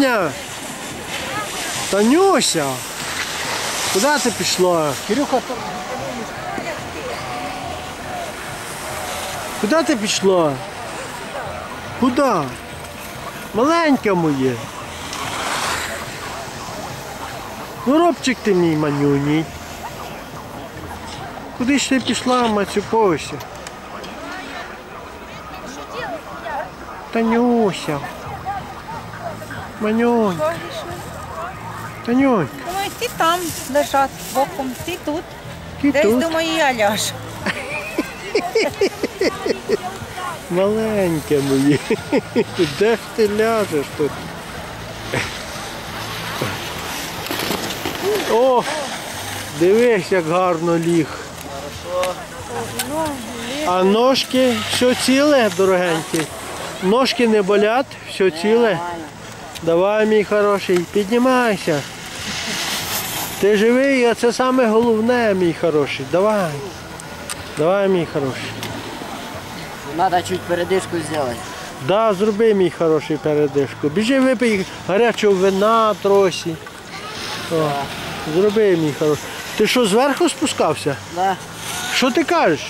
Танюня! Танюся! Куди ти пішла? Кирюха. Куди ти пішла? Куди? Маленька моє. Ну, робчик ти мій манюній. Куди ж ти пішла, мацюковися? Танюся. Манюнь. Танюнь, Думаю, ті там лежать боком, ті тут. ти Десь тут думаю, я ляж. маленьке моє. Де ж ти ляжеш тут? О, дивись, як гарно ліг. А ножки все ціле, дорогенькі? Ножки не болять, все ціле. Давай, мій хороший, піднімайся. Ти живий, а це саме головне, мій хороший. Давай. Давай, мій хороший. Надо чуть передышку сделать. Да, зроби мій хороший передишку. Біжи випий гарячого вина трохи. О, зроби мій хороший. Ти що, зверху спускався? Да. Що ти кажеш?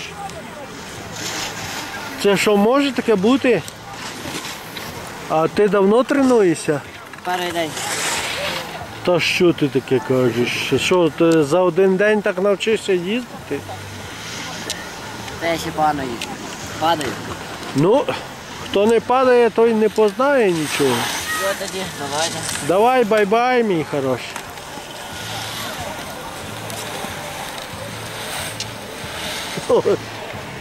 Це що може таке бути? А ти давно тренуєшся? Перший день. Та що ти таке кажеш? Що ти за один день так навчишся їздити? Та я ще погано їду. Падаю. Ну, хто не падає, той не познає нічого. Що тоді? Давайте. Давай, бай-бай, мій хороший.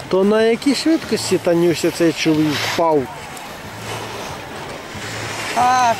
То на якій швидкості Танюся цей чоловік впав? А,